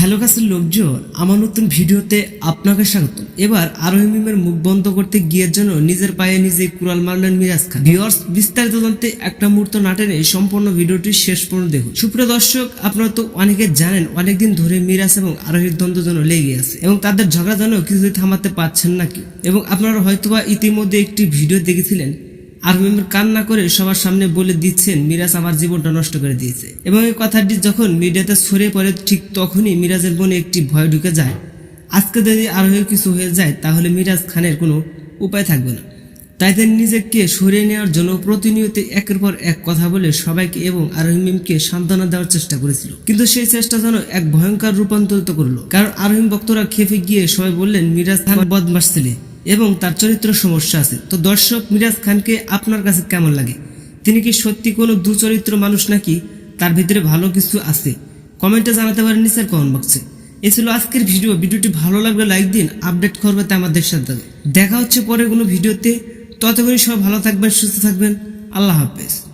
Hello কাছের লোকজন, আমার নতুন ভিডিওতে আপনাকে স্বাগত এবার আরোহী মিমের মুখ বন্ধ করতে গিয়ে জন্য নিজের পায়ে নিজে কুড়াল মারলেন মিরাজ খান। ভিওর্স বিস্তারিত জানতে একটা মুহূর্ত না টেনে সম্পূর্ণ ভিডিওটি শেষ পর্যন্ত দেখুন। সুপ্রিয় দর্শক, আপনারা তো অনেকে জানেন, অনেকদিন ধরে মিরাজ এবং আরোহীর দ্বন্দ্ব যেন লেগে আছে এবং তাদের ঝগড়া যেন কিছুই থামাতে পারছেন নাকি? এবং আপনারা হয়তোবা ইতিমধ্যে একটি ভিডিও দেখেছিলেন আর মেম্বার কান্না করে সবার সামনে বলে দিচ্ছেন, মিরাজ আমার জীবনটা নষ্ট করে দিয়েছে। এবং এই কথাটি যখন মিডিয়াতে ছড়িয়ে পড়ে, ঠিক তখনই মিরাজের মনে একটি ভয় ঢুকে যায়। আজকে যদি আরোহীর কিছু হয়ে যায়, তাহলে মিরাজ খানের কোনো উপায় থাকবে না। তাই তিনি নিজেকে সরিয়ে নেওয়ার জন্য প্রতিনিয়ত একের পর এক কথা বলে সবাইকে এবং আরহিমিমকে সান্ত্বনা দেওয়ার চেষ্টা করেছিল। কিন্তু সেই চেষ্টা যেন এক ভয়ঙ্কর রূপান্তরিত করল। কারণ আরহিম ভক্তরা খেপে গিয়ে সবাই বললেন, মিরাজ খান বদমাস ছেলে। এবং তার চরিত্র সমস্যা আছে। তো দর্শক মিরাজ খানকে আপনার কাছে কেমন লাগে? তিনি কি সত্যি কোনো দুচরিত্র মানুষ নাকি? তার ভিতরে ভালো কিছু আছে। কমেন্টে জানাতে পারেন নিচের কমেন্ট বক্সে। এ ছিল আজকের ভিডিও। ভিডিওটি ভালো লাগলে লাইক দিন, আপডেট করবে তা আমাদের সাথে। দেখা হচ্ছে পরে কোনো ভিডিওতে। ততক্ষণ সব ভালো থাকবেন, সুস্থ থাকবেন। আল্লাহ হাফেজ।